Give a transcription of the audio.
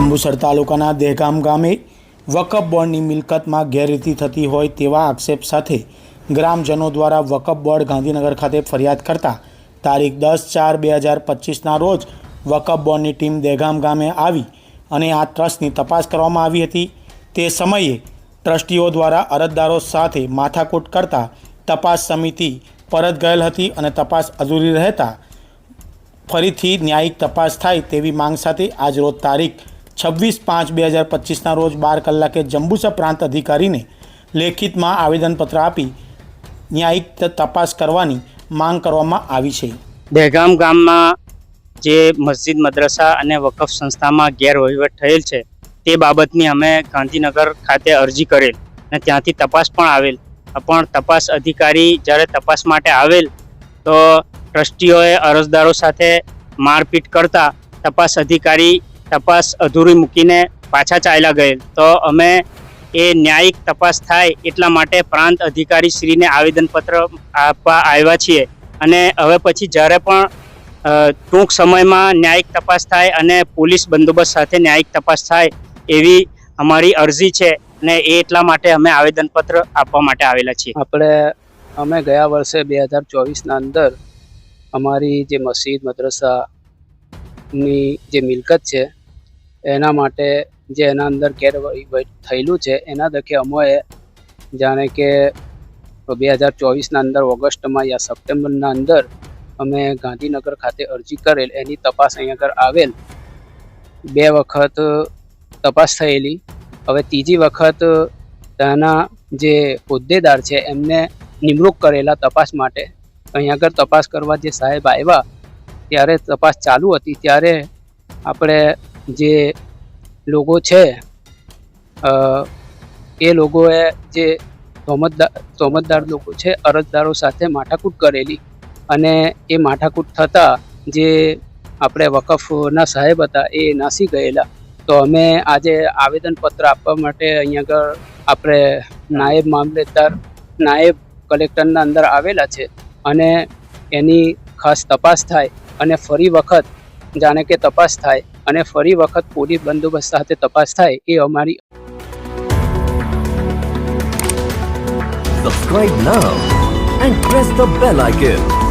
અંબુસર તાલુકાના દહેગામ ગામે વકફ બોર્ડની મિલકતમાં ગેરરીતિ થતી હોય તેવા આક્ષેપ સાથે ગ્રામજનો દ્વારા વકફ બોર્ડ ગાંધીનગર ખાતે ફરિયાદ કરતા તારીખ દસ ચાર બે હજાર પચીસના રોજ વકફ બોર્ડની ટીમ દહેગામ ગામે આવી અને આ ટ્રસ્ટની તપાસ કરવામાં આવી હતી. તે સમયે ટ્રસ્ટીઓ દ્વારા અરજદારો સાથે માથાકૂટ કરતા તપાસ સમિતિ પરત ગયેલ હતી અને તપાસ અધૂરી રહેતા ફરીથી ન્યાયિક તપાસ થાય તેવી માંગ સાથે આજરોજ તારીખ છવ્વીસ પાંચ બે હજાર પચીસના રોજ બાર કલાકે જંબુસા પ્રાંત અધિકારીને લેખિતમાં આવેદનપત્ર આપી ન્યાયિક તપાસ કરવાની માંગ કરવામાં આવી છે. દહેગામ ગામમાં જે મસ્જિદ, મદ્રસા અને વકફ સંસ્થામાં ગેરવહીવટ થયેલ છે, તે બાબતની અમે ગાંધીનગર ખાતે અરજી કરેલ અને ત્યાંથી તપાસ પણ આવેલ. પણ તપાસ અધિકારી જ્યારે તપાસ માટે આવેલ, તો ટ્રસ્ટીઓએ અરજદારો સાથે મારપીટ કરતા તપાસ અધિકારી તપાસ અધૂરી મૂકીને પાછા ચાલ્યા ગયેલ. તો અમે એ ન્યાયિક તપાસ થાય એટલા માટે પ્રાંત અધિકારી શ્રીને આવેદનપત્ર આપવા આવ્યા છીએ. અને હવે પછી જ્યારે પણ ટૂંક સમયમાં ન્યાયિક તપાસ થાય અને પોલીસ બંદોબસ્ત સાથે ન્યાયિક તપાસ થાય એવી અમારી અરજી છે અને એ એટલા માટે અમે આવેદનપત્ર આપવા માટે આવેલા છીએ. આપણે, અમે ગયા વર્ષે બે હજાર ચોવીસના અંદર અમારી જે મસ્જિદ, મદ્રસાની જે મિલકત છે એના માટે જે એના અંદર કેર થયેલું છે, એના દખે અમોએ જાણે કે બે હજાર ચોવીસના અંદર ઓગસ્ટમાં યા સપ્ટેમ્બરના અંદર અમે ગાંધીનગર ખાતે અરજી કરેલ, એની તપાસ અહીંયા આગળ આવેલ. બે વખત તપાસ થયેલી. હવે ત્રીજી વખત ત્યાંના જે હોદ્દેદાર છે, એમને નિમણૂક કરેલા તપાસ માટે. અહીં આગળ તપાસ કરવા જે સાહેબ આવ્યા, ત્યારે તપાસ ચાલુ હતી. ત્યારે આપણે જે લોકો છે એ લોકોએ જે તોમતદાર લોકો છે, અરજદારો સાથે માથાકૂટ કરેલી અને એ માથાકૂટ થતાં જે આપણે વકફના સાહેબ હતા એ નાસી ગયેલા. તો અમે આજે આવેદનપત્ર આપવા માટે અહીંયા આગળ આપણે નાયબ મામલતદાર નાયબ કલેક્ટરના અંદર આવેલા છે અને એની ખાસ તપાસ થાય અને ફરી વખત જાણે કે તપાસ થાય અને ફરી વખત પોલીસ બંદોબસ્ત સાથે તપાસ થાય એ અમારી Subscribe now and press the bell icon.